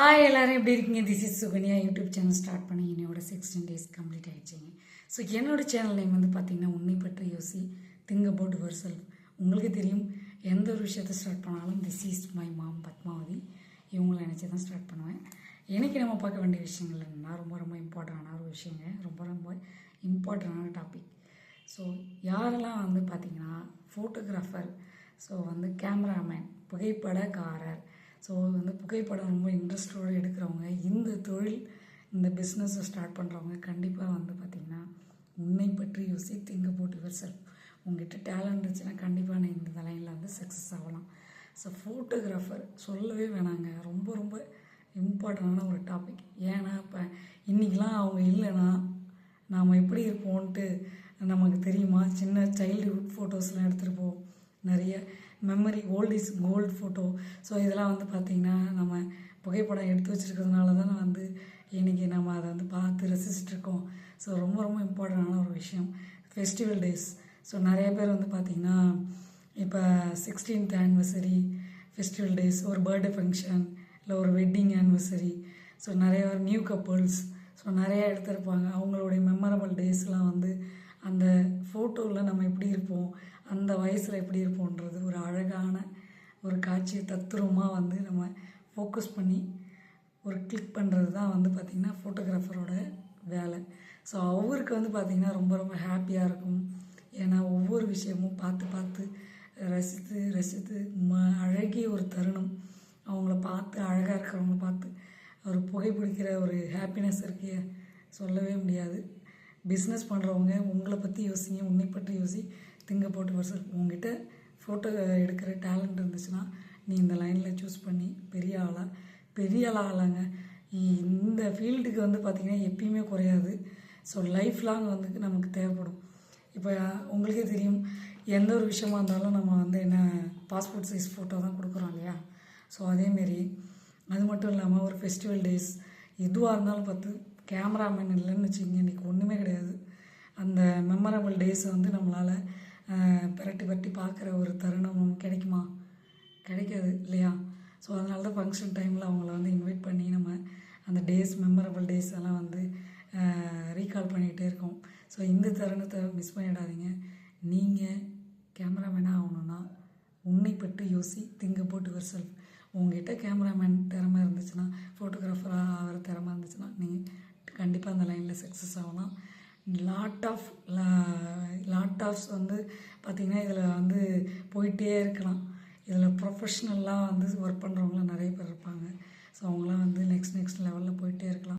Hi எல்லோரும் எப்படி இருக்கீங்க? This is Sukanya YouTube channel start பண்ணி என்னோட சிக்ஸ்டீன் டேஸ் கம்ப்ளீட் ஆகிடுச்சிங்க ஸோ என்னோட சேனல் நேம் வந்து பார்த்தீங்கன்னா உன்னை பற்றி யோசி திங்க் அபவுட் யுவர் செல்ஃப் உங்களுக்கு தெரியும் எந்த ஒரு விஷயத்தை ஸ்டார்ட் பண்ணாலும் this is my mom Padmavathi. இவங்கள நினச்சி தான் ஸ்டார்ட் பண்ணுவேன். எனக்கு நம்ம பார்க்க வேண்டிய விஷயங்கள் என்னன்னா ரொம்ப ரொம்ப இம்பார்ட்டண்டான ஒரு விஷயங்க. ரொம்ப ரொம்ப இம்பார்ட்டண்டான டாபிக் ஸோ யாரெல்லாம் வந்து பார்த்தீங்கன்னா ஃபோட்டோகிராஃபர் ஸோ வந்து கேமராமேன் புகைப்படக்காரர் ஸோ வந்து புகைப்படம் ரொம்ப இன்ட்ரெஸ்டோடு எடுக்கிறவங்க இந்த தொழில் இந்த பிஸ்னஸை ஸ்டார்ட் பண்ணுறவங்க கண்டிப்பாக வந்து பார்த்திங்கன்னா உன்னை பற்றி யோசி இங்கே போட்டு யுவர் செல்ஃப் உங்ககிட்ட டேலண்ட் இருந்துச்சுன்னா கண்டிப்பாக நான் இந்த லைனில் வந்து சக்ஸஸ் ஆகலாம். ஸோ ஃபோட்டோகிராஃபர் சொல்லவே வேணாங்க. ரொம்ப ரொம்ப இம்பார்ட்டண்டான ஒரு டாபிக் ஏன்னா இப்போ இன்றைக்கெலாம் அவங்க இல்லைன்னா நாம் எப்படி இருப்போன்ட்டு நமக்கு தெரியுமா? சின்ன சைல்டுஹுட் ஃபோட்டோஸ்லாம் எடுத்துகிட்டு போவோம் நிறைய memory old is gold photo so இதெல்லாம் வந்து பார்த்திங்கன்னா நம்ம புகைப்படம் எடுத்து வச்சுருக்கிறதுனால தான் வந்து இன்றைக்கி நம்ம அதை வந்து பார்த்து ரசிச்சிட்ருக்கோம் ஸோ ரொம்ப ரொம்ப இம்பார்ட்டண்டான ஒரு விஷயம். ஃபெஸ்டிவல் டேஸ் ஸோ நிறைய பேர் வந்து பார்த்திங்கன்னா இப்போ சிக்ஸ்டீன்த் ஆனிவர்சரி ஃபெஸ்டிவல் டேஸ் ஒரு பர்த்டே ஃபங்க்ஷன் இல்லை ஒரு வெட்டிங் ஆனிவர்சரி ஸோ நிறைய நியூ கப்புள்ஸ் ஸோ நிறையா எடுத்திருப்பாங்க. அவங்களுடைய மெமரபிள் டேஸ்லாம் வந்து அந்த ஃபோட்டோவில் நம்ம எப்படி இருப்போம்? அந்த வயசில் எப்படி இருப்போன்றது ஒரு அழகான ஒரு காட்சியை தத்துரூபமாக வந்து நம்ம ஃபோக்கஸ் பண்ணி ஒரு கிளிக் பண்ணுறது தான் வந்து பார்த்திங்கன்னா ஃபோட்டோகிராஃபரோட வேலை. ஸோ அவருக்கு வந்து பார்த்திங்கன்னா ரொம்ப ரொம்ப ஹாப்பியாக இருக்கும். ஏன்னா ஒவ்வொரு விஷயமும் பார்த்து பார்த்து ரசித்து ரசித்து ம அழகிய ஒரு தருணம். அவங்கள பார்த்து அழகாக இருக்கிறவங்கள பார்த்து அவர் புகைப்பிடிக்கிற ஒரு ஹாப்பினஸ் இருக்கே. சொல்லவே முடியாது. பிஸ்னஸ் பண்ணுறவங்க உங்களை பற்றி யோசிங்க உன்னை பற்றி யோசி திங்க போட்டு வருஷம் உங்ககிட்ட ஃபோட்டோ எடுக்கிற டேலண்ட் இருந்துச்சுன்னா நீ இந்த லைனில் சூஸ் பண்ணி பெரிய ஆளாக பெரிய ஆளாக ஆளாங்க. இந்த ஃபீல்டுக்கு வந்து பார்த்திங்கன்னா எப்பயுமே குறையாது. ஸோ லைஃப் லாங் வந்து நமக்கு தேவைப்படும். இப்போ உங்களுக்கே தெரியும் எந்த ஒரு விஷயமா இருந்தாலும் நம்ம வந்து என்ன பாஸ்போர்ட் சைஸ் ஃபோட்டோ தான் கொடுக்குறோம் இல்லையா? ஸோ அதேமாரி அது மட்டும் இல்லாமல் ஒரு ஃபெஸ்டிவல் டேஸ் எதுவாக இருந்தாலும் பார்த்து கேமராமேன் இல்லைன்னு வச்சுங்க இன்றைக்கி ஒன்றுமே கிடையாது. அந்த மெமரபிள் டேஸை வந்து நம்மளால் பிரட்டி பரட்டி பார்க்குற ஒரு தருணம் கிடைக்குமா? கிடைக்காது இல்லையா? ஸோ அதனால தான் ஃபங்க்ஷன் டைமில் அவங்கள வந்து இன்வைட் பண்ணி நம்ம அந்த டேஸ் மெமரபிள் டேஸ் எல்லாம் வந்து ரீகால் பண்ணிகிட்டே இருக்கோம். ஸோ இந்த தருணத்தை மிஸ் பண்ணிடாதீங்க. நீங்கள் கேமராமேனாக ஆகணுன்னா உன்னை பற்றி யோசி திங்க போட்டு யுவர் செல்ஃப் உங்ககிட்ட கேமராமேன் திறமை இருந்துச்சுன்னா ஃபோட்டோ ஆகிற திறமை இருந்துச்சுன்னா நீங்கள் கண்டிப்பாக அந்த லைனில் சக்ஸஸ் ஆகலாம் லாட் ஆஃப் லாட் ஆஃப்ஸ் வந்து பார்த்திங்கன்னா இதில் வந்து போயிட்டே இருக்கலாம். இதில் ப்ரொஃபஷ்னலாக வந்து ஒர்க் பண்ணுறவங்களாம் நிறைய பேர் இருப்பாங்க. ஸோ அவங்களாம் வந்து நெக்ஸ்ட் நெக்ஸ்ட் லெவலில்